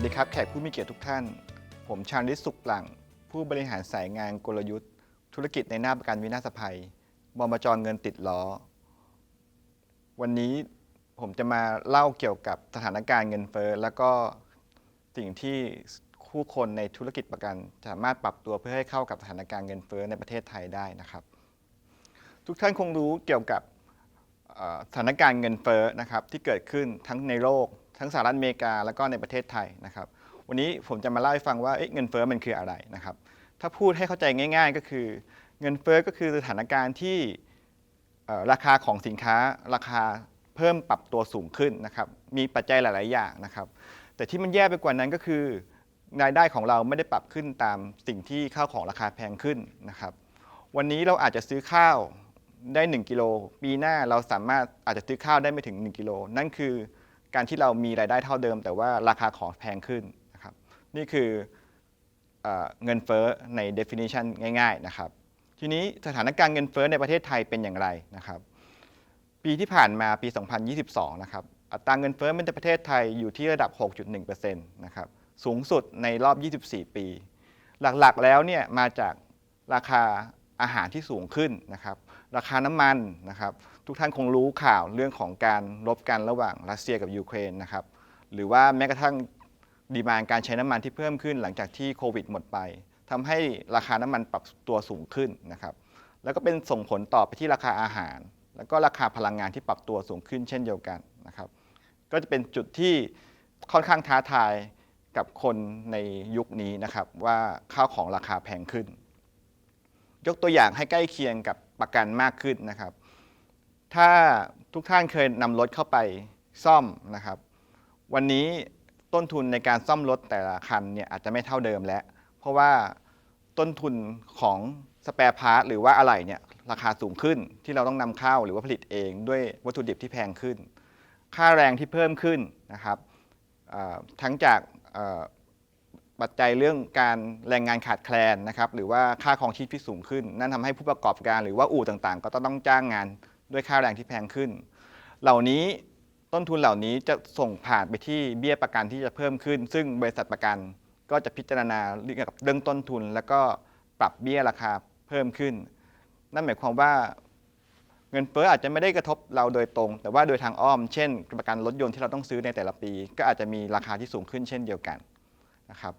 วัสดีครับแขกผู้มีเกียรติทุกท่าน ผมชาญฤทธิ์สุขหลัง ผู้บริหารสายงานกลยุทธ์ ธุรกิจในหน้าประกันวินาศภัยบมจเงินติดล้อ วันนี้ผมจะมาเล่าเกี่ยวกับสถานการณ์เงินเฟ้อแล้วก็สิ่งที่คู่คนในธุรกิจประกัน สามารถปรับตัวเพื่อให้เข้ากับสถานการณ์เงินเฟ้อในประเทศไทยได้นะครับ ทุกท่านคงรู้เกี่ยวกับสถานการณ์เงินเฟ้อนะครับที่เกิดขึ้นทั้งในโลก ทั้งสหรัฐอเมริกาแล้วก็ในประเทศไทยนะครับ วันนี้ผมจะมาเล่าให้ฟังว่าเเงินเฟ้อมันคืออะไรนะครับ ถ้าพูดให้เข้าใจง่าย ๆ ก็คือ เงินเฟ้อก็คือสถานการณ์ที่ราคาของสินค้าราคาเพิ่มปรับตัวสูงขึ้นนะครับ มีปัจจัยหลาย ๆ อย่างนะครับ แต่ที่มันแย่ไปกว่านั้นก็คือรายได้ของเราไม่ได้ปรับขึ้นตามสิ่งที่ข้าวของราคาแพงขึ้นนะครับ วันนี้เราอาจจะซื้อข้าวได้ 1 กิโล ปีหน้าเราสามารถอาจจะซื้อข้าวได้ไม่ถึง 1 กิโล นั่นคือ การที่เรามีรายได้เท่าเดิม แต่ว่าราคาของแพงขึ้นนะครับนี่คือเอเงินเฟ้อใน definition ง่ายๆนะครับทีนี้สถานการณ์เงินเฟ้อในประเทศไทยเป็นอย่างไรนะครับปีที่ผ่านมาปี 2022 นะครับอัตราเงินเฟ้อในประเทศไทยอยู่ที่ระดับ 6.1%นะครับสูงสุดในรอบ 24 ปี หลักๆแล้วเนี่ยมาจากราคาอาหารที่สูงขึ้นนะครับ ราคาน้ำมันนะครับทุกท่านคงรู้ข่าวเรื่องของการรบกันระหว่างรัสเซียกับยูเครนนะครับหรือว่าแม้กระทั่งดีมานการใช้น้ำมันที่เพิ่มขึ้นหลังจากที่โควิดหมดไปทำให้ราคาน้ำมันปรับตัวสูงขึ้นนะครับแล้วก็เป็นส่งผลต่อไปที่ราคาอาหาร แล้วก็ราคาพลังงานที่ปรับตัวสูงขึ้นเช่นเดียวกันนะครับก็จะเป็นจุดที่ค่อนข้างท้าทายกับคนในยุคนี้นะครับว่าข้าวของราคาแพงขึ้น ยกตัวอย่างให้ใกล้เคียงกับประกันมากขึ้นนะครับ ถ้าทุกท่านเคยนำรถเข้าไปซ่อมนะครับ วันนี้ต้นทุนในการซ่อมรถแต่ละคันเนี่ยอาจจะไม่เท่าเดิมแล้ว เพราะว่าต้นทุนของสแปร์พาร์ทหรือว่าอะไหล่เนี่ยราคาสูงขึ้นที่เราต้องนำเข้าหรือว่าผลิตเองด้วยวัตถุดิบที่แพงขึ้น ค่าแรงที่เพิ่มขึ้นนะครับทั้งจาก ปัจจัยเรื่องการแรงงานขาดแคลนนะครับหรือว่าค่าครองชีพที่สูงขึ้น นั่นทำให้ผู้ประกอบการหรือว่าอู่ต่างๆ ก็ต้องจ้างงานด้วยค่าแรงที่แพงขึ้น เหล่านี้ต้นทุนเหล่านี้จะส่งผ่านไปที่เบี้ยประกันที่จะเพิ่มขึ้น ซึ่งบริษัทประกันก็จะพิจารณาเรื่องกับเรื่องต้นทุน แล้วก็ปรับเบี้ยราคาเพิ่มขึ้น นั่นหมายความว่าเงินเฟ้ออาจจะไม่ได้กระทบเราโดยตรง แต่ว่าโดยทางอ้อม เช่น ประกันรถยนต์ที่เราต้องซื้อในแต่ละปี ก็อาจจะมีราคาที่สูงขึ้นเช่นเดียวกันนะครับ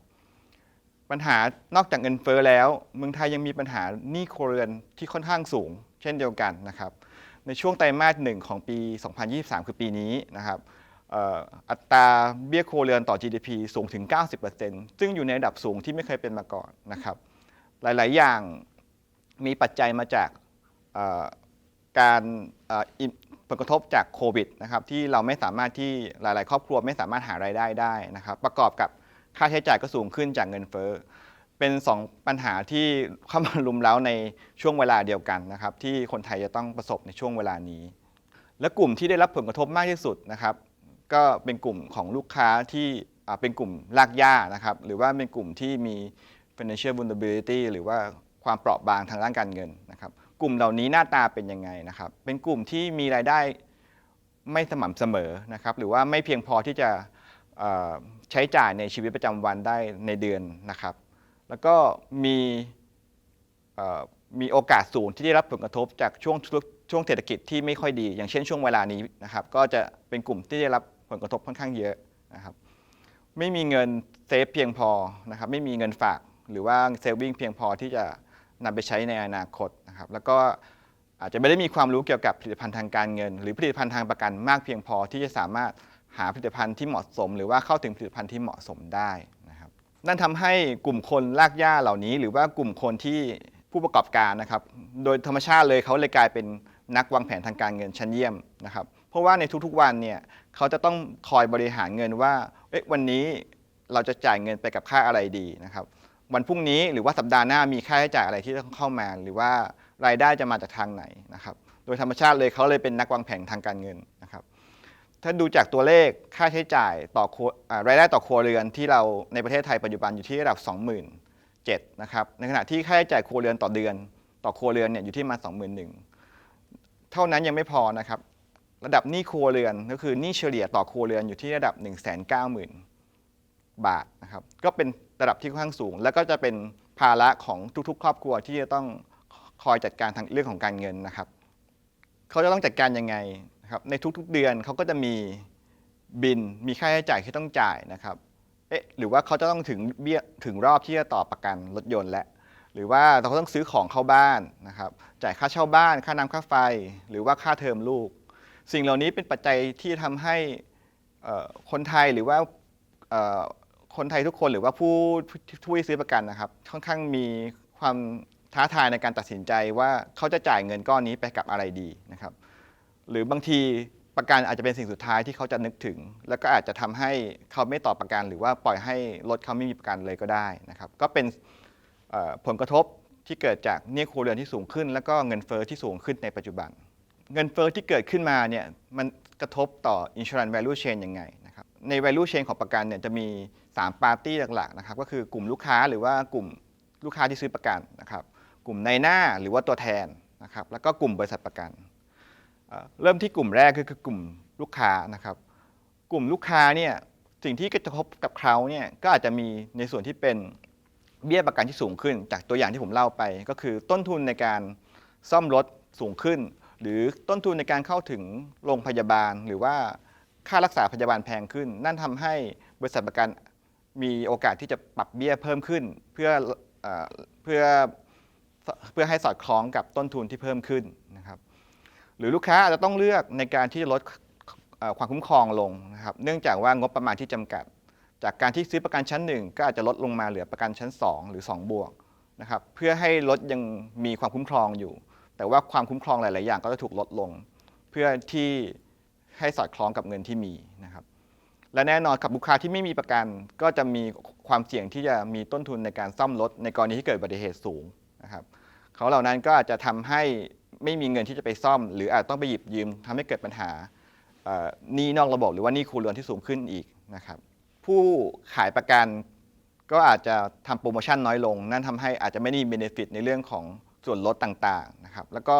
ปัญหานอกจากเงินเฟ้อแล้ว เมืองไทยยังมีปัญหาหนี้ครัวเรือนที่ค่อนข้างสูง เช่นเดียวกันนะครับในช่วงไตรมาสหนึ่งของปี 2023 คือปีนี้นะครับอัตราเบี้ยครัวเรือนต่อ GDP สูงถึง 90%ซึ่งอยู่ในระดับสูงที่ไม่เคยเป็นมาก่อนนะครับ หลาย ๆ อย่างมีปัจจัยมาจากการผลกระทบจากโควิดนะครับที่เราไม่สามารถที่หลาย ๆ ครอบครัวไม่สามารถหารายได้ได้นะครับ ประกอบกับ ค่าใช้จ่ายก็สูงขึ้นจากเงินเฟ้อ เป็น 2 ปัญหาที่เข้ามารุมเร้าในช่วงเวลาเดียวกันนะครับที่คนไทยจะต้องประสบในช่วงเวลานี้ และกลุ่มที่ได้รับผลกระทบมากที่สุดนะครับ ก็เป็นกลุ่มของลูกค้าที่เป็นกลุ่มรากหญ้านะครับหรือว่าเป็นกลุ่มที่มี financial vulnerability หรือว่าความเปราะบางทางด้านการเงินนะครับกลุ่มเหล่านี้หน้าตาเป็นยังไงนะครับ เป็นกลุ่มที่มีรายได้ไม่สม่ำเสมอนะครับ หรือว่าไม่เพียงพอที่จะ ใช้จ่ายในชีวิตประจำวันได้ในเดือนนะครับ แล้วก็มีมีโอกาสสูงที่ได้รับผลกระทบจากช่วงช่วงเศรษฐกิจที่ไม่ค่อยดี อย่างเช่นช่วงเวลานี้นะครับ ก็จะเป็นกลุ่มที่ได้รับผลกระทบค่อนข้างเยอะนะครับ ไม่มีเงินเซฟเพียงพอนะครับ ไม่มีเงินฝากหรือว่าเซฟวิ่งเพียงพอที่จะนำไปใช้ในอนาคตนะครับ แล้วก็อาจจะไม่ได้มีความรู้เกี่ยวกับผลิตภัณฑ์ทางการเงิน หรือผลิตภัณฑ์ทางประกันมากเพียงพอที่จะสามารถ หาผลิตภัณฑ์ที่เหมาะสม หรือว่าเข้าถึงผลิตภัณฑ์ที่เหมาะสมได้นะครับนั่นทำให้กลุ่มคนลากหญ้าเหล่านี้ หรือว่ากลุ่มคนที่ผู้ประกอบการนะครับ โดยธรรมชาติเลยเขาเลยกลายเป็นนักวางแผนทางการเงินชั้นเยี่ยมนะครับ เพราะว่าในทุกๆวันเนี่ยเขาจะต้องคอยบริหารเงินว่าเอ๊ะวันนี้เราจะจ่ายเงินไปกับค่าอะไรดีนะครับ วันพรุ่งนี้หรือว่าสัปดาห์หน้ามีค่าใช้จ่ายอะไรที่ต้องเข้ามา หรือว่ารายได้จะมาจากทางไหนนะครับ โดยธรรมชาติเลยเขาเลยเป็นนักวางแผนทางการเงิน ถ้าดูจากตัวเลขค่าใช้จ่ายต่อครัวอ่ารายได้ต่อครัวเรือนที่เราในประเทศไทยปัจจุบันอยู่ที่ระดับ 27,000นะครับในขณะที่ค่าใช้จ่ายครัวเรือนต่อเดือน ต่อครัวเรือนเนี่ยอยู่ที่มา21,000เท่านั้นยังไม่พอนะครับระดับหนี้ครัวเรือนก็คือหนี้เฉลี่ยต่อครัวเรือนอยู่ที่ระดับ 190,000 บาทนะครับก็เป็นระดับที่ค่อนข้างสูง แล้วก็จะเป็นภาระของทุกๆ ครอบครัวที่จะต้องคอยจัดการทางเรื่องของการเงินนะครับ เขาจะต้องจัดการยังไง นะครับในทุกๆเดือนเขาก็จะมีบินมีค่าใช้จ่ายที่ต้องจ่ายนะครับเอ๊ะหรือว่าเขาจะต้องถึงเบี้ยถึงรอบที่จะต่อประกันรถยนต์แล้วหรือว่าเราต้องซื้อของเข้าบ้านนะครับจ่ายค่าเช่าบ้านค่าน้ำค่าไฟ หรือว่าค่าเทอมลูก สิ่งเหล่านี้เป็นปัจจัยที่ทำให้คนไทยหรือว่าคนไทยทุกคนหรือว่าผู้ผู้ที่ซื้อประกันนะครับ ค่อนข้างมีความท้าทายในการตัดสินใจว่าเขาจะจ่ายเงินก้อนนี้ไปกับอะไรดีนะครับ หรือบางทีประกันอาจจะเป็นสิ่งสุดท้ายที่เขาจะนึกถึง แล้วก็อาจจะทำให้เขาไม่ต่อประกัน หรือว่าปล่อยให้รถเขาไม่มีประกันเลยก็ได้นะครับ ก็เป็นเอ่อผลกระทบที่เกิดจากหนี้ครัวเรือนที่สูงขึ้น แล้วก็เงินเฟอ้อที่สูงขึ้นในปัจจุบัน เงินเฟอ้อที่เกิดขึ้นมาเนี่ยมันกระทบต่อ insurance value chain ยังไงนะครับใน value chain ของประกันเนี่ยจะมี 3 ปาร์ตี้หลักๆนะครับก็คือกลุ่มลูกค้าหรือว่ากลุ่มลูกค้าที่ซื้อประกันนะครับกลุ่มในหน้าหรือว่าตัวแทนนะครับแล้วก็กลุ่มบริษัทประกัน เริ่มที่กลุ่มแรกคือกลุ่มลูกค้านะครับ กลุ่มลูกค้าเนี่ยสิ่งที่กระทบกับเขาเนี่ยก็อาจจะมีในส่วนที่เป็นเบี้ยประกันที่สูงขึ้น จากตัวอย่างที่ผมเล่าไป ก็คือต้นทุนในการซ่อมรถสูงขึ้น หรือต้นทุนในการเข้าถึงโรงพยาบาล หรือว่าค่ารักษาพยาบาลแพงขึ้น นั่นทำให้บริษัทประกันมีโอกาสที่จะปรับเบี้ยเพิ่มขึ้น เพื่ออเพื่อเพื่อให้สอดคล้องกับต้นทุนที่เพิ่มขึ้นนะครับ หรือลูกค้าอาจจะต้องเลือกในการที่จะลดความคุ้มครองลงนะครับเนื่องจากว่างบประมาณที่จำกัด จากการที่ซื้อประกันชั้น 1 ก็อาจจะลดลงมาเหลือประกันชั้น 2 หรือ 2 บวกนะครับเพื่อให้รถยังมีความคุ้มครองอยู่ แต่ว่าความคุ้มครองหลาย ๆ อย่างก็จะถูกลดลง เพื่อที่ให้สอดคล้องกับเงินที่มีนะครับและแน่นอนกับลูกค้าที่ไม่มีประกันก็จะมีความเสี่ยงที่จะมีต้นทุนในการซ่อมรถในกรณีที่เกิดอุบัติเหตุสูงนะครับเขาเหล่านั้นก็อาจจะทำให้ ไม่มีเงินที่จะไปซ่อม หรืออาจต้องไปหยิบยืมทำให้เกิดปัญหาเอ่อหนี้นอกระบบหรือว่าหนี้ครัวเรือนที่สูงขึ้นอีกนะครับ ผู้ขายประกันก็อาจจะทำโปรโมชั่นน้อยลง นั่นทำให้อาจจะไม่ได้มีเบนฟิตในเรื่องของส่วนลดต่างๆนะครับ แล้วก็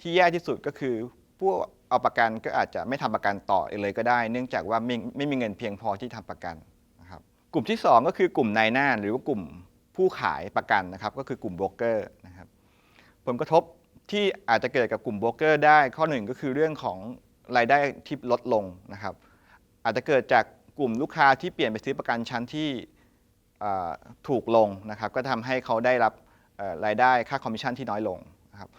ที่แย่ที่สุดก็คือผู้เอาประกันก็อาจจะไม่ทำประกันต่อเลยก็ได้ เนื่องจากว่าไม่ไม่มีเงินเพียงพอที่ทำประกันนะครับ กลุ่มที่ 2 ก็คือกลุ่มนายหน้าหรือว่ากลุ่มผู้ขายประกันนะครับ ก็คือกลุ่มโบรกเกอร์นะครับ ผลกระทบ ที่อาจจะเกิดกับกลุ่มโบรกเกอร์ได้ข้อหนึ่งก็คือเรื่องของรายได้ที่ลดลงนะครับอาจจะเกิดจากกลุ่มลูกค้าที่เปลี่ยนไปซื้อประกันชั้นที่ถูกลงนะครับก็ทำให้เขาได้รับรายได้ค่าคอมมิชชั่นที่น้อยลงนะครับ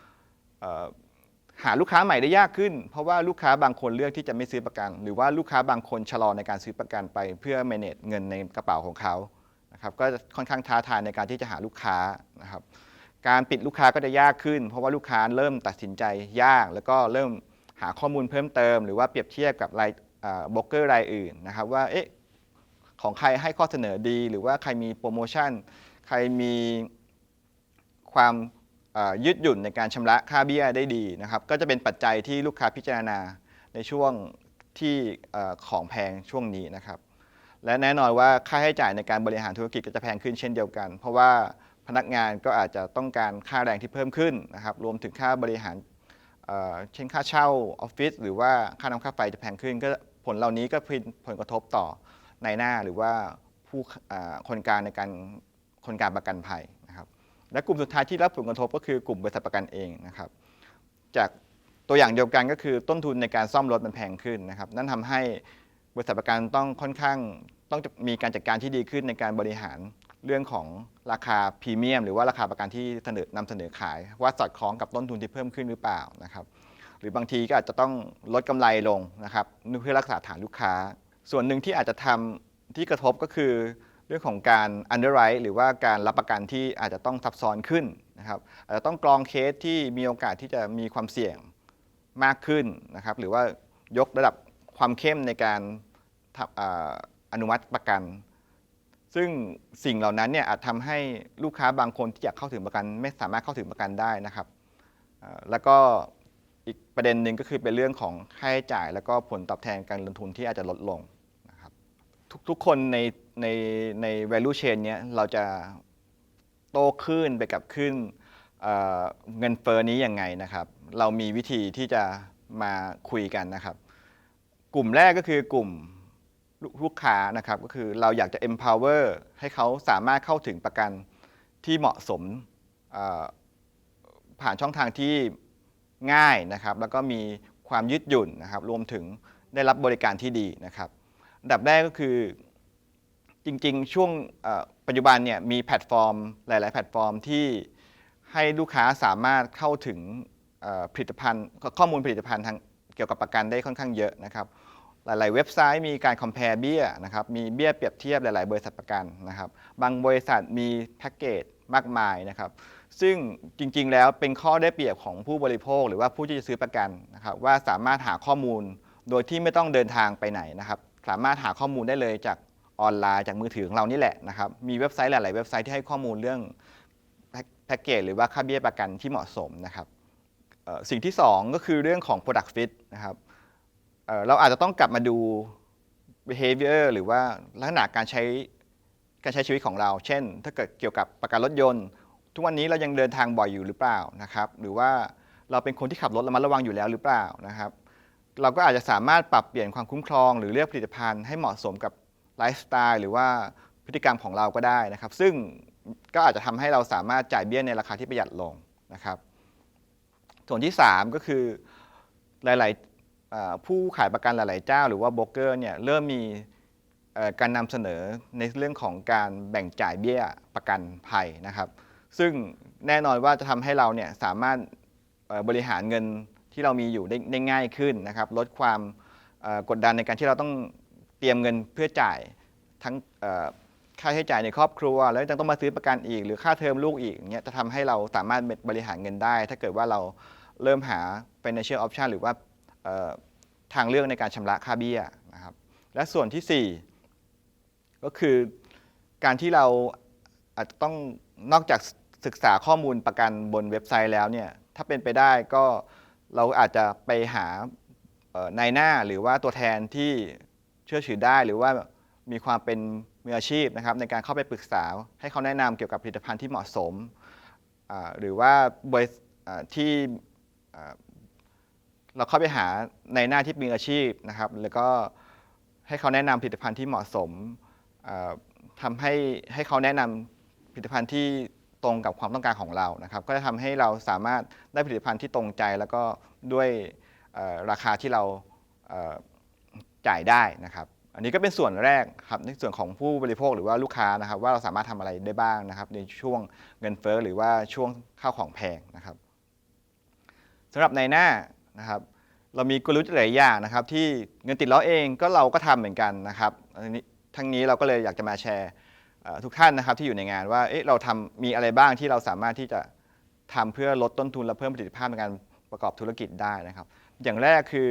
หาลูกค้าใหม่ได้ยากขึ้น เพราะว่าลูกค้าบางคนเลือกที่จะไม่ซื้อประกัน หรือว่าลูกค้าบางคนชะลอในการซื้อประกันไป เพื่อ manage เงินในกระเป๋าของเขานะครับก็ค่อนข้างท้าทายในการที่จะหาลูกค้านะครับ การปิดลูกค้าก็จะยากขึ้น เพราะว่าลูกค้าเริ่มตัดสินใจยาก แล้วก็เริ่มหาข้อมูลเพิ่มเติม หรือว่าเปรียบเทียบกับรายบล็อกเกอร์รายอื่นนะครับว่าเอ๊ะของใครให้ข้อเสนอดี หรือว่าใครมีโปรโมชั่น ใครมีความยืดหยุ่นในการชำระค่าเบี้ยได้ดีนะครับก็จะเป็นปัจจัยที่ลูกค้าพิจารณาในช่วงที่ของแพงช่วงนี้นะครับและแน่นอนว่าค่าใช้จ่ายในการบริหารธุรกิจก็จะแพงขึ้นเช่นเดียวกัน เพราะว่า พนักงานก็อาจจะต้องการค่าแรงที่เพิ่มขึ้นนะครับรวมถึงค่าบริหารเเช่นค่าเช่าออฟฟิศหรือว่าค่าน้ำค่าไฟจะแพงขึ้น ก็ผลเหล่านี้ก็เป็นผลกระทบต่อในหน้าหรือว่าผู้คนกางในการคนกางประกันภัยนะครับและกลุ่มสุดท้ายที่รับผลกระทบก็คือกลุ่มบริษัทประกันเองนะครับ จากตัวอย่างเดียวกันก็คือต้นทุนในการซ่อมรถมันแพงขึ้นนะครับ นั่นทำให้บริษัทประกันต้องค่อนข้างต้องมีการจัดการที่ดีขึ้นในการบริหาร เรื่องของราคาพรีเมียม หรือว่าราคาประกันที่เสนอนำเสนอขาย ว่าสอดคล้องกับต้นทุนที่เพิ่มขึ้นหรือเปล่านะครับหรือบางทีก็อาจจะต้องลดกำไรลงนะครับเพื่อรักษาฐานลูกค้า ส่วนหนึ่งที่อาจจะทำที่กระทบก็คือ เรื่องของการ underwrite หรือว่าการรับประกันที่อาจจะต้องซับซ้อนขึ้นนะครับอาจจะต้องกรองเคสที่มีโอกาสที่จะมีความเสี่ยงมากขึ้นนะครับหรือว่ายกระดับความเข้มในการออนุมัติประกัน ซึ่งสิ่งเหล่านั้นเนี่ยอาจทำให้ลูกค้าบางคนที่อยากเข้าถึงประกัน ไม่สามารถเข้าถึงประกันได้นะครับอ่าแล้วก็อีกประเด็นหนึ่งก็คือเป็นเรื่องของค่าใช้จ่าย แล้วก็ผลตอบแทนการลงทุนที่อาจจะลดลงนะครับทุกๆคนในในใน value chain เนี้ยเราจะโตขึ้นไปกับขึ้นเอ่อเงินเฟ้อนี้ยังไงนะครับ เรามีวิธีที่จะมาคุยกันนะครับ กลุ่มแรกก็คือกลุ่ม ลูกค้านะครับก็คือเราอยากจะ empower ให้เขาสามารถเข้าถึงประกันที่เหมาะสมผ่านช่องทางที่ง่ายนะครับ แล้วก็มีความยืดหยุ่นนะครับ รวมถึงได้รับบริการที่ดีนะครับดับแรกก็คือจริงๆ ช่วงปัจจุบันเนี่ยมีแพลตฟอร์ม หลาย ๆ แพลตฟอร์มที่ให้ลูกค้าสามารถเข้าถึงผลิตภัณฑ์ ข้อมูลผลิตภัณฑ์ทางเกี่ยวกับประกันได้ค่อนข้างเยอะนะครับ หลาย ๆ เว็บไซต์มีการ compare เบี้ยนะครับมีเบี้ยเปรียบเทียบหลาย ๆ บริษัทประกันนะครับบางบริษัทมีแพ็กเกจมากมายนะครับซึ่งจริง ๆ แล้วเป็นข้อได้เปรียบของผู้บริโภค หรือว่าผู้ที่จะซื้อประกันนะครับว่าสามารถหาข้อมูลโดยที่ไม่ต้องเดินทางไปไหนนะครับสามารถหาข้อมูลได้เลยจากออนไลน์จากมือถือของเรานี่แหละนะครับมีเว็บไซต์หลาย ๆ เว็บไซต์ที่ให้ข้อมูลเรื่องแพ็กเกจหรือว่าค่าเบี้ยประกันที่เหมาะสมนะครับสิ่งที่สองก็คือเรื่องของ product fit นะครับ เราอาจจะต้องกลับมาดู behavior หรือว่าลักษณะการใช้การใช้ชีวิตของเรา เช่น ถ้าเกิดเกี่ยวกับประกันรถยนต์ ทุกวันนี้เรายังเดินทางบ่อยอยู่หรือเปล่านะครับ หรือว่าเราเป็นคนที่ขับรถระมัดระวังอยู่แล้วหรือเปล่านะครับ เราก็อาจจะสามารถปรับเปลี่ยนความคุ้มครอง หรือเลือกผลิตภัณฑ์ให้เหมาะสมกับไลฟ์สไตล์หรือว่าพฤติกรรมของเราก็ได้นะครับ ซึ่งก็อาจจะทำให้เราสามารถจ่ายเบี้ยในราคาที่ประหยัดลงนะครับ ส่วนที่ 3 ก็คือหลาย ๆ ผู้ขายประกันหลาย ๆ เจ้า หรือว่าโบรกเกอร์เนี่ยเริ่มมีการนำเสนอในเรื่องของการแบ่งจ่ายเบี้ยประกันภัยนะครับ ซึ่งแน่นอนว่าจะทำให้เราเนี่ยสามารถบริหารเงินที่เรามีอยู่ได้ไดง่ายขึ้นนะครับ ลดความกดดันในการที่เราต้องเตรียมเงินเพื่อจ่ายทั้งค่าใช้จ่ายในครอบครัว แล้วยังต้องมาซื้อประกันอีก หรือค่าเทอมลูกอีกเงี้ยจะทำให้เราสามารถบริหารเงินได้ ถ้าเกิดว่าเราเริ่มหา financial option หรือว่า ทางเลือกในการชำระค่าเบี้ยนะครับ และส่วนที่ 4 ก็คือการที่เราอาจจะต้องนอกจากศึกษาข้อมูลประกันบนเว็บไซต์แล้วเนี่ยถ้าเป็นไปได้ก็เราอาจจะไปหาเอ่อนายหน้าหรือว่าตัวแทนที่เชื่อถือได้หรือว่ามีความเป็นมืออาชีพนะครับในการเข้าไปปรึกษาให้เขาแนะนำเกี่ยวกับผลิตภัณฑ์ที่เหมาะสม หรือว่าบริษอ่าที่ เราเข้าไปหาในหน้าที่มีอาชีพนะครับ แล้วก็ให้เขาแนะนำผลิตภัณฑ์ที่เหมาะสมเอ่อทำให้ให้เขาแนะนำผลิตภัณฑ์ที่ตรงกับความต้องการของเรานะครับ ก็จะทำให้เราสามารถได้ผลิตภัณฑ์ที่ตรงใจ แล้วก็ด้วยเอ่อราคาที่เราเอ่อจ่ายได้นะครับ อันนี้ก็เป็นส่วนแรกครับในส่วนของผู้บริโภคหรือว่าลูกค้านะครับ ว่าเราสามารถทำอะไรได้บ้างนะครับ ในช่วงเงินเฟ้อหรือว่าช่วงข้าวของแพงนะครับ สำหรับในหน้า นะครับ เรามีกลยุทธ์หลายอย่างนะครับ ที่เงินติดล้อเองก็เราก็ทำเหมือนกันนะครับทั้งนี้เราก็เลยอยากจะมาแชร์ทุกท่านนะครับที่อยู่ในงานว่าเเราทำมีอะไรบ้างที่เราสามารถที่จะทำเพื่อลดต้นทุนและเพิ่มประสิทธิภาพในการประกอบธุรกิจได้นะครับ อย่างแรกคือ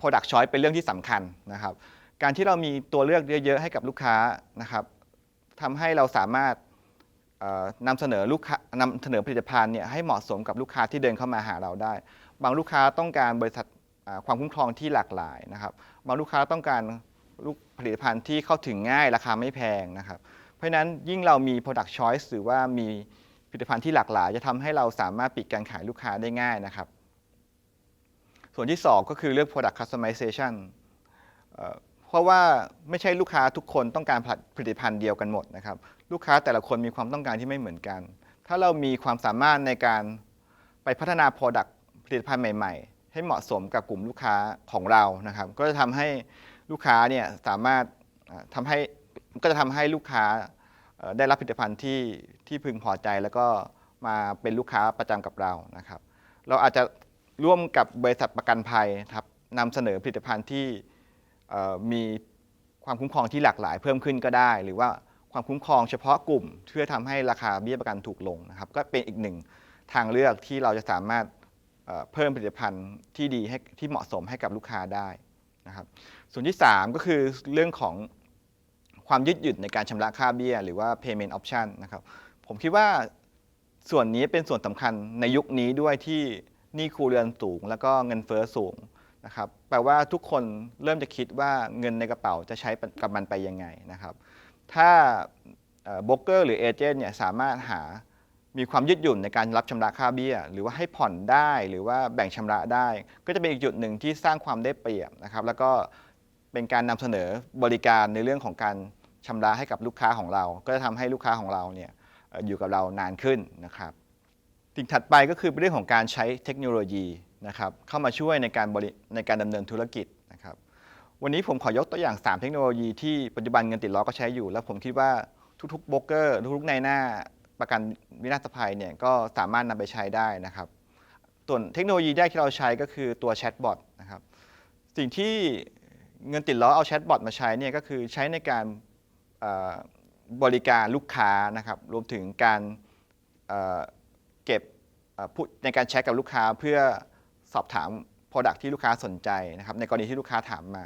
product choice เป็นเรื่องที่สำคัญนะครับ การที่เรามีตัวเลือกเยอะๆให้กับลูกค้านะครับทำให้เราสามารถ นำเสนอลูกค้านำเสนอผลิตภัณฑ์เนี่ยให้เหมาะสมกับลูกค้าที่เดินเข้ามาหาเราได้ บางลูกค้าต้องการบริษัทความคุ้มครองที่หลากหลายนะครับบางลูกค้าต้องการลูกผลิตภัณฑ์ที่เข้าถึงง่ายราคาไม่แพงนะครับ เพราะฉะนั้นยิ่งเรามี product choice หรือว่ามีผลิตภัณฑ์ที่หลากหลาย จะทำให้เราสามารถปิดการขายลูกค้าได้ง่ายนะครับ ส่วนที่ 2 ก็คือเรื่อง product customization เพราะว่าไม่ใช่ลูกค้าทุกคนต้องการผลิตภัณฑ์เดียวกันหมดนะครับ ลูกค้าแต่ละคนมีความต้องการที่ไม่เหมือนกัน ถ้าเรามีความสามารถในการไปพัฒนา Product ผลิตภัณฑ์ใหม่ ๆ ให้เหมาะสมกับกลุ่มลูกค้าของเรานะครับ ก็จะทำให้ลูกค้าเนี่ยสามารถอ่าทำให้ก็จะทำให้ลูกค้าได้รับผลิตภัณฑ์ที่ที่พึงพอใจ แล้วก็มาเป็นลูกค้าประจำกับเรานะครับ เราอาจจะร่วมกับบริษัทประกันภัยครับนำเสนอผลิตภัณฑ์ที่มีความคุ้มครองที่หลากหลายเพิ่มขึ้นก็ได้ หรือว่า ความคุ้มครองเฉพาะกลุ่ม เพื่อทำให้ราคาเบี้ยประกันถูกลงนะครับ ก็เป็นอีกหนึ่งทางเลือกที่เราจะสามารถเพิ่มผลิตภัณฑ์ที่ดีให้ที่เหมาะสมให้กับลูกค้าได้นะครับ ส่วนที่ 3 ก็คือเรื่องของความยืดหยุ่นในการชำระค่าเบี้ย หรือว่า payment option นะครับ ผมคิดว่าส่วนนี้เป็นส่วนสำคัญในยุคนี้ด้วยที่หนี้ครัวเรือนสูง แล้วก็เงินเฟ้อสูงนะครับ แปลว่าทุกคนเริ่มจะคิดว่าเงินในกระเป๋าจะใช้กับมันไปยังไงนะครับ ถ้าโบรกเกอร์หรือเอเจนต์เนี่ยสามารถหามีความยืดหยุ่นในการรับชำระค่าเบี้ย หรือว่าให้ผ่อนได้หรือว่าแบ่งชำระได้ ก็จะเป็นอีกจุดหนึ่งที่สร้างความได้เปรียบนะครับแล้วก็เป็นการนำเสนอบริการในเรื่องของการชำระให้กับลูกค้าของเรา ก็จะทำให้ลูกค้าของเราเนี่ยอยู่กับเรานานขึ้นนะครับสิ่งถัดไปก็คือเรื่องของการใช้เทคโนโลยีนะครับเข้ามาช่วยในการบริในการดำเนินธุรกิจ วันนี้ผมขอยกตัวอย่าง 3 เทคโนโลยีที่ปัจจุบันเงินติดล้อก็ใช้อยู่ แล้วผมคิดว่าทุกๆโบรกเกอร์ทุกๆในหน้าประกันวินาศภัยเนี่ยก็สามารถนำไปใช้ได้นะครับ ส่วนเทคโนโลยีแรกที่เราใช้ก็คือตัวแชทบอทนะครับสิ่งที่เงินติดล้อเอาแชทบอทมาใช้เนี่ยก็คือใช้ในการบริการลูกค้านะครับรวมถึงการเเก็บในการแชทกับลูกค้าเพื่อสอบถาม Product ที่ลูกค้าสนใจนะครับในกรณีที่ลูกค้าถามมา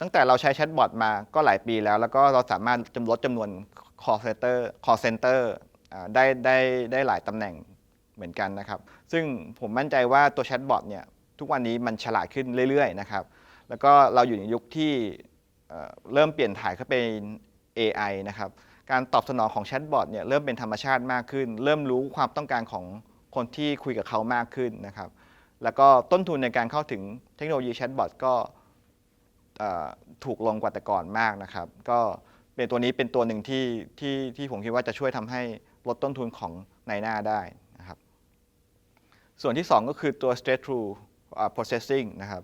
ตั้งแต่เราใช้แชทบอทมาก็หลายปีแล้ว แล้วก็เราสามารถจำลดจำนวน call center call center อ่าได้ได้ได้หลายตำแหน่งเหมือนกันนะครับ ซึ่งผมมั่นใจว่าตัวแชทบอทเนี่ยทุกวันนี้มันฉลาดขึ้นเรื่อยๆนะครับ แล้วก็เราอยู่ในยุคที่เเริ่มเปลี่ยนถ่ายเข้าเป็น AI นะครับ การตอบสนองของแชทบอทเนี่ยเริ่มเป็นธรรมชาติมากขึ้น เริ่มรู้ความต้องการของคนที่คุยกับเขามากขึ้นนะครับ แล้วก็ต้นทุนในการเข้าถึงเทคโนโลยีแชทบอทก็ ถูกลงกว่าแต่ก่อนมากนะครับ ก็เป็นตัวนี้เป็นตัวหนึ่งที่ที่ที่ผมคิดว่าจะช่วยทำให้ลดต้นทุนของในหน้าได้นะครับ ส่วนที่ 2 ก็คือตัว straight through processing นะครับ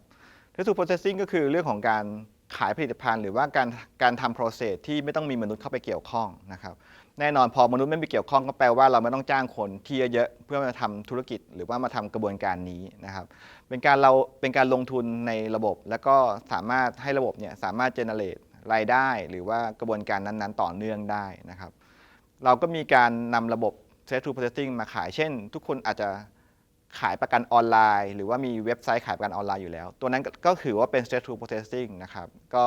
straight through processing ก็คือเรื่องของการขายผลิตภัณฑ์ หรือว่าการการทำ process ที่ไม่ต้องมีมนุษย์เข้าไปเกี่ยวข้องนะครับ แน่นอนพอมนุษย์ไม่ไปเกี่ยวข้องก็แปลว่าเราไม่ต้องจ้างคนที่เยอะๆเพื่อมาทำธุรกิจหรือว่ามาทำกระบวนการนี้นะครับ เป็นการเราเป็นการลงทุนในระบบ แล้วก็สามารถให้ระบบเนี่ยสามารถ generate รายได้ หรือว่ากระบวนการนั้นๆ ต่อเนื่องได้นะครับ เราก็มีการนำระบบ straight to processing มาขายเช่น ทุกคนอาจจะขายประกันออนไลน์ หรือว่ามีเว็บไซต์ขายประกันออนไลน์อยู่แล้ว ตัวนั้นก็ถือว่าเป็น straight to processing นะครับก็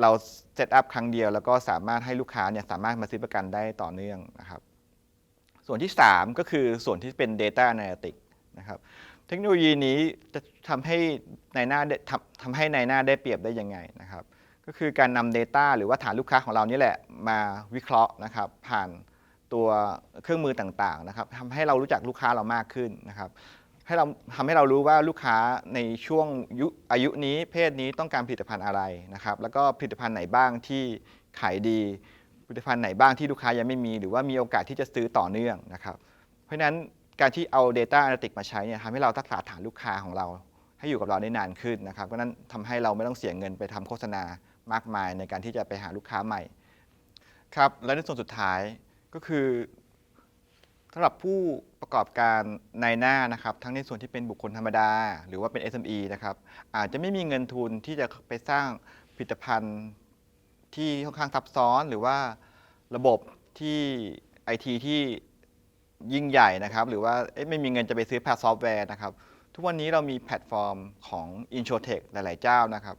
เราเซตอัพครั้งเดียวแล้วก็สามารถให้ลูกค้าเนี่ยสามารถมาซื้อประกันได้ต่อเนื่องนะครับ ส่วนที่ 3 ก็คือส่วนที่เป็น data analytics นะครับเทคโนโลยีนี้จะทำให้ในหน้าทำทำให้ในหน้าได้เปรียบได้ยังไงนะครับ ก็คือการนำ Data หรือว่าฐานลูกค้าของเรานี่แหละมาวิเคราะห์นะครับผ่านตัวเครื่องมือต่างๆนะครับทำให้เรารู้จักลูกค้าเรามากขึ้นนะครับ ให้เราทำให้เรารู้ว่าลูกค้าในช่วงยุอายุนี้เพศนี้ต้องการผลิตภัณฑ์อะไรนะครับ แล้วก็ผลิตภัณฑ์ไหนบ้างที่ขายดี ผลิตภัณฑ์ไหนบ้างที่ลูกค้ายังไม่มี หรือว่ามีโอกาสที่จะซื้อต่อเนื่องนะครับ เพราะฉะนั้นการที่เอา Data Analytics มาใช้เนี่ยทำให้เรารักษาฐานลูกค้าของเรา ให้อยู่กับเราได้นานขึ้นนะครับเพราะฉะนั้นทำให้เราไม่ต้องเสียเงินไปทำโฆษณามากมายในการที่จะไปหาลูกค้าใหม่ครับและในส่วนสุดท้ายก็คือ สำหรับผู้ประกอบการในหน้านะครับ ทั้งในส่วนที่เป็นบุคคลธรรมดา หรือว่าเป็น SME นะครับ อาจจะไม่มีเงินทุนที่จะไปสร้างผลิตภัณฑ์ที่ค่อนข้างซับซ้อน หรือว่าระบบที่ไอทีที่ยิ่งใหญ่นะครับ หรือว่าไม่มีเงินจะไปซื้อแพลตซอฟต์แวร์นะครับ ทุกวันนี้เรามีแพลตฟอร์มของ i n s u r t e c h หลาย ๆ เจ้านะครับ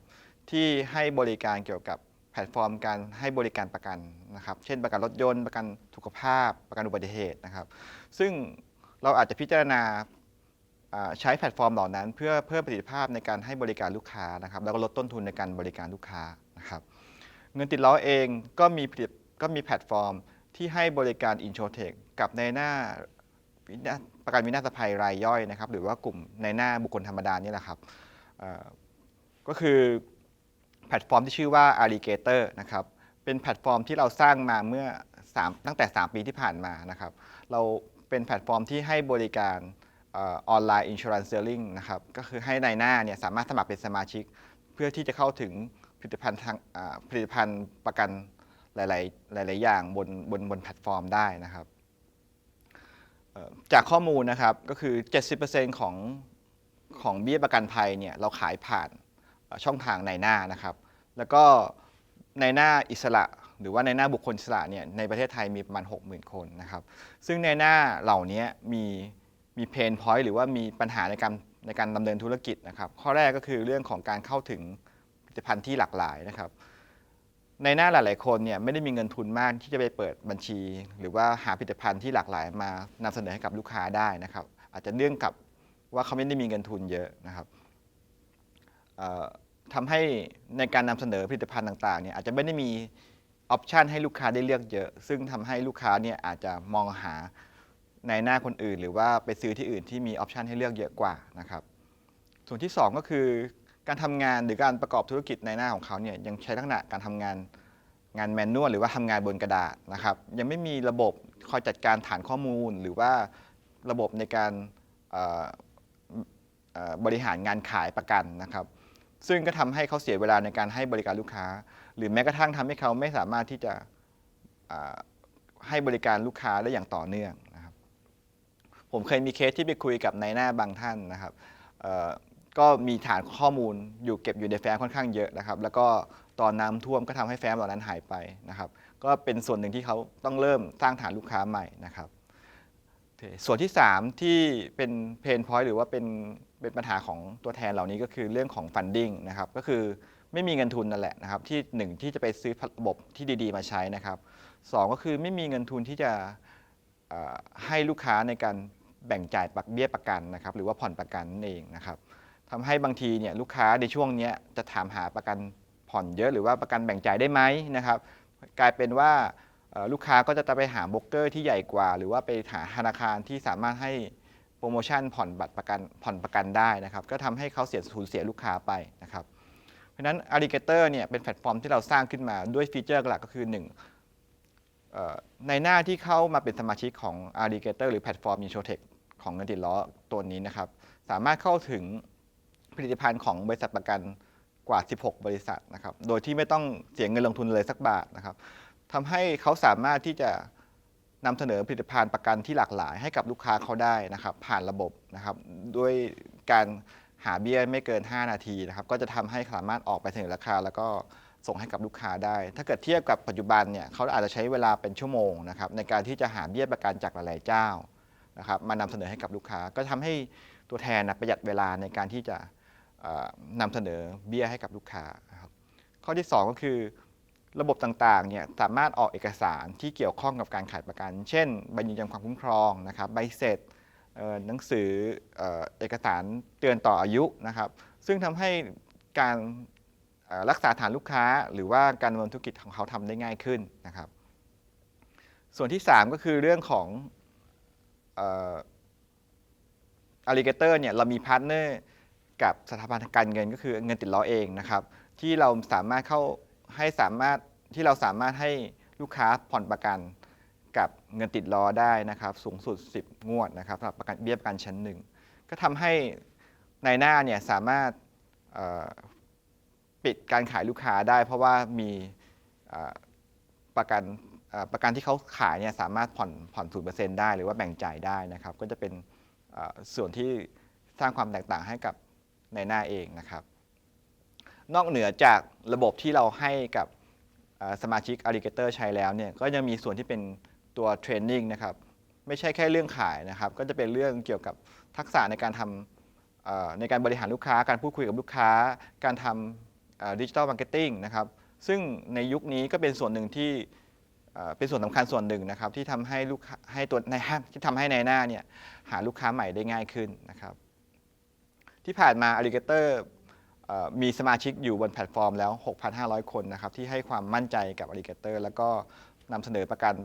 ที่ให้บริการเกี่ยวกับแพลตฟอร์มการให้บริการประกัน นะครับ เช่นประกันรถยนต์ประกันสุขภาพ ประกันอุบัติเหตุนะครับ ซึ่งเราอาจจะพิจารณาใช้แพลตฟอร์มเหล่านั้น เพื่อเพิ่มประสิทธิภาพในการให้บริการลูกค้านะครับ แล้วก็ลดต้นทุนในการบริการลูกค้านะครับ เงินติดล้อเองก็มีผลิตก็มีแพลตฟอร์มที่ให้บริการ i n s u r t e c h กับในหน้าประกันวินาศภัยรายย่อยนะครับ หรือว่ากลุ่มในหน้าบุคคลธรรมดานี่แหละครับก็คือแพลตฟอร์มที่ชื่อว่า Alligator นะครับ เป็นแพลตฟอร์มที่เราสร้างมาเมื่อ3ตั้งแต่ 3 ปีที่ผ่านมานะครับ เราเป็นแพลตฟอร์มที่ให้บริการออนไลน์อินช r รัน c ์เซลลิงนะครับ ก็คือให้ในหน้าเนี่ยสามารถสมัครเป็นสมาชิก เพื่อที่จะเข้าถึงผลิตภัณฑ์ทางผลิตภัณฑ์ประกันหลาย ๆ หลาย ๆ อย่างบนบนบนแพลตฟอร์มได้นะครับ จากข้อมูลนะครับก็คือ 70%ของของเบี้ยประกันภัยเนี่ยเราขายผ่านช่องทางในหน้านะครับ แล้วก็ ในหน้าอิสระ หรือว่าในหน้าบุคคลอิสระเนี่ยในประเทศไทยมีประมาณ 60,000 คนนะครับ ซึ่งในหน้าเหล่านี้มีมีเพนพอยต์หรือว่ามีปัญหาในการในการดำเนินธุรกิจนะครับ ข้อแรกก็คือเรื่องของการเข้าถึงผลิตภัณฑ์ที่หลากหลายนะครับในหน้าหลาย ๆ คนเนี่ยไม่ได้มีเงินทุนมากที่จะไปเปิดบัญชี หรือว่าหาผลิตภัณฑ์ที่หลากหลายมานำเสนอให้กับลูกค้าได้นะครับ อาจจะเนื่องกับว่าเขาไม่ได้มีเงินทุนเยอะนะครับ ทำให้ในการนำเสนอผลิตภัณฑ์ต่างๆเนี่ยอาจจะไม่ได้มีออปชันให้ลูกค้าได้เลือกเยอะ ซึ่งทำให้ลูกค้าเนี่ยอาจจะมองหาในหน้าคนอื่น หรือว่าไปซื้อที่อื่นที่มีออปชันให้เลือกเยอะกว่านะครับ ส่วนที่ 2 ก็คือ การทำงานหรือการประกอบธุรกิจในหน้าของเขาเนี่ยยังใช้ลักษณะการทำงานงานแมนนวลหรือว่าทำงานบนกระดาษนะครับ ยังไม่มีระบบคอยจัดการฐานข้อมูล หรือว่าระบบในการบริหารงานขายประกันนะครับ ซึ่งก็ทำให้เขาเสียเวลาในการให้บริการลูกค้า หรือแม้กระทั่งทำให้เขาไม่สามารถที่จะให้บริการลูกค้าได้อย่างต่อเนื่องนะครับ ผมเคยมีเคสที่ไปคุยกับนายหน้าบางท่านนะครับก็มีฐานข้อมูลอยู่เก็บอยู่ในแฟ้มค่อนข้างเยอะนะครับ แล้วก็ตอนน้ำท่วมก็ทำให้แฟ้มเหล่านั้นหายไปนะครับ ก็เป็นส่วนหนึ่งที่เขาต้องเริ่มสร้างฐานลูกค้าใหม่นะครับ ส่วนที่ 3 ที่เป็นเพนพอยต์หรือว่าเป็นเป็นปัญหาของตัวแทนเหล่านี้ก็คือเรื่องของฟันดิ้งนะครับ ก็คือไม่มีเงินทุนนั่นแหละนะครับ ที่หนึ่งที่จะไปซื้อระบบที่ดี ๆ มาใช้นะครับสองก็คือไม่มีเงินทุนที่จะให้ลูกค้าในการแบ่งจ่ายปักเบี้ยประกันนะครับ หรือว่าผ่อนประกันนั่นเองนะครับทำให้บางทีเนี่ยลูกค้าในช่วงนี้จะถามหาประกันผ่อนเยอะหรือว่าประกันแบ่งจ่ายได้ไหมนะครับ กลายเป็นว่า ลูกค้าก็จะไปหาโบรกเกอร์ที่ใหญ่กว่า หรือว่าไปหาธนาคารที่สามารถให้โปรโมชั่นผ่อนบัตรประกันผ่อนประกันได้นะครับ ก็ทำให้เขาเสียสูญเสียลูกค้าไปนะครับ เพราะฉะนั้น Alligator เนี่ยเป็นแพลตฟอร์มที่เราสร้างขึ้นมาด้วยฟีเจอร์หลักก็คือ1เอ่อในหน้าที่เข้ามาเป็นสมาชิกของ Alligator หรือแพลตฟอร์ม Insurtech ของเงินติดล้อตัวนี้นะครับ สามารถเข้าถึงผลิตภัณฑ์ของบริษัทประกันกว่า 16 บริษัทนะครับ โดยที่ไม่ต้องเสียเงินลงทุนเลยสักบาทนะครับ ทำให้เขาสามารถที่จะนำเสนอผลิตภัณฑ์ประกันที่หลากหลาย ให้กับลูกค้าเขาได้นะครับ ผ่านระบบนะครับ ด้วยการหาเบี้ยไม่เกิน 5 นาทีนะครับ ก็จะทำให้สามารถออกไปเสนอราคา แล้วก็ส่งให้กับลูกค้าได้ ถ้าเกิดเทียบกับปัจจุบันเนี่ยเขาอาจจะใช้เวลาเป็นชั่วโมงนะครับในการที่จะหาเบี้ยประกันจากหลายๆเจ้านะครับมานำเสนอให้กับลูกค้า ก็ทำให้ตัวแทนนะประหยัดเวลาในการที่จะเอ่อนำเสนอเบี้ยให้กับลูกค้าครับข้อที่ 2 ก็คือ ระบบต่างๆเนี่ยสามารถออกเอกสารที่เกี่ยวข้องกับการขายประกัน เช่นใบยืนยันความคุ้มครองนะครับใบเสร็จหนังสือเอกสารเตือนต่ออายุนะครับ ซึ่งทำให้การรักษาฐานลูกค้า หรือว่าการดำเนินธุรกิจของเขาทำได้ง่ายขึ้นนะครับ ส่วนที่ 3 ก็คือเรื่องของอ l ลิเกเตอร์เนี่ยเรามีพาร์ทเนอร์กับสถาบันการเงินก็คือเงินติดล้อเองนะครับ ที่เราสามารถเข้า ให้สามารถที่เราสามารถให้ลูกค้าผ่อนประกันกับเงินติดล้อได้นะครับ สูงสุด 10 งวดนะครับสำหรับประกันเบี้ยประกันชั้นหนึ่งก็ทำให้ในหน้าเนี่ยสามารถปิดการขายลูกค้าได้ เพราะว่ามีประกันประกันที่เขาขายเนี่ยสามารถผ่อนผ่อนศูนเปอร์เซ็นต์ได้หรือว่าแบ่งจ่ายได้นะครับ ก็จะเป็นส่วนที่สร้างความแตกต่างให้กับในหน้าเองนะครับ นอกเหนือจากระบบที่เราให้กับสมาชิก Alligator ใช้แล้วเนี่ยก็ยังมีส่วนที่เป็นตัวเทรนนิ่งนะครับไม่ใช่แค่เรื่องขายนะครับก็จะเป็นเรื่องเกี่ยวกับทักษะในการทำในการบริหารลูกค้า การพูดคุยกับลูกค้า การทำดิจิทัลมาร์เก็ตติ้งนะครับซึ่งในยุคนี้ก็เป็นส่วนหนึ่งที่เป็นส่วนสำคัญส่วนหนึ่งนะครับที่ทำให้ลูกค้าให้ตัวในห้างที่ทำให้ในหน้าเนี่ยหาลูกค้าใหม่ได้ง่ายขึ้นนะครับที่ผ่านมา Alligator เอ่อ มีสมาชิกอยู่บนแพลตฟอร์มแล้ว 6,500 คนนะครับที่ให้ความมั่นใจกับ Alligator แล้วก็นำเสนอประกัน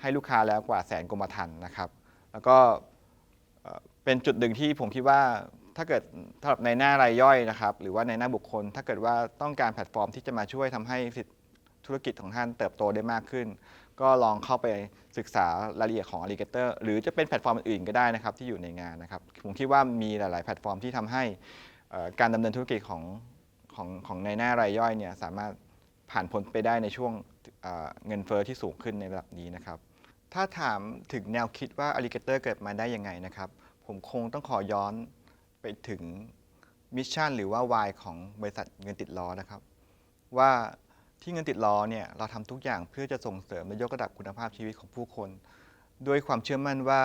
ให้ลูกค้าแล้วกว่าแสนกรมธรรม์นะครับ แล้วก็เป็นจุดหนึ่งที่ผมคิดว่าถ้าเกิดสำหรับในหน้ารายย่อยนะครับ หรือว่าในหน้าบุคคล ถ้าเกิดว่าต้องการแพลตฟอร์มที่จะมาช่วยทำให้ธุรกิจของท่านเติบโตได้มากขึ้น ก็ลองเข้าไปศึกษารายละเอียดของ Alligator หรือจะเป็นแพลตฟอร์มอื่นก็ได้นะครับที่อยู่ในงานนะครับ ผมคิดว่ามีหลาย ๆ แพลตฟอร์มที่ทำให้ การดำเนินธุรกิจของของของในหน้ารายย่อยเนี่ยสามารถผ่านพ้นไปได้ในช่วงเงินเฟอ้อที่สูงขึ้นในระดับนี้นะครับ ถ้าถามถึงแนวคิดว่า Alligator เกิดมาได้ยังไงนะครับ ผมคงต้องขอย้อนไปถึงมิชชั่นหรือว่า why ของบริษัทเงินติดล้อนะครับ ว่าที่เงินติดล้อเนี่ยเราทำทุกอย่างเพื่อจะส่งเสริมและยกระดับคุณภาพชีวิตของผู้คน ด้วยความเชื่อมั่นว่า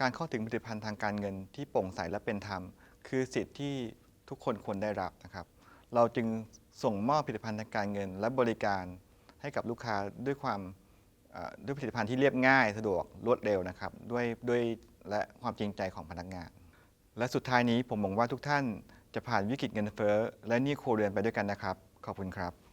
การเข้าถึงผลิตภัณฑ์ทางการเงินที่โปร่งใสและเป็นธรรม คือสิทธิ์ที่ ทุกคนควรได้รับนะครับ เราจึงส่งมอบผลิตภัณฑ์ทางการเงิน และบริการให้กับลูกค้าด้วยความเอ่อด้วยผลิตภัณฑ์ที่เรียบง่ายสะดวกรวดเร็วนะครับด้วยด้วยและความจริงใจของพนักงาน และสุดท้ายนี้ผมหวังว่าทุกท่านจะผ่านวิกฤตเงินเฟ้อและหนี้ครัวเรือนไปด้วยกันนะครับ ขอบคุณครับ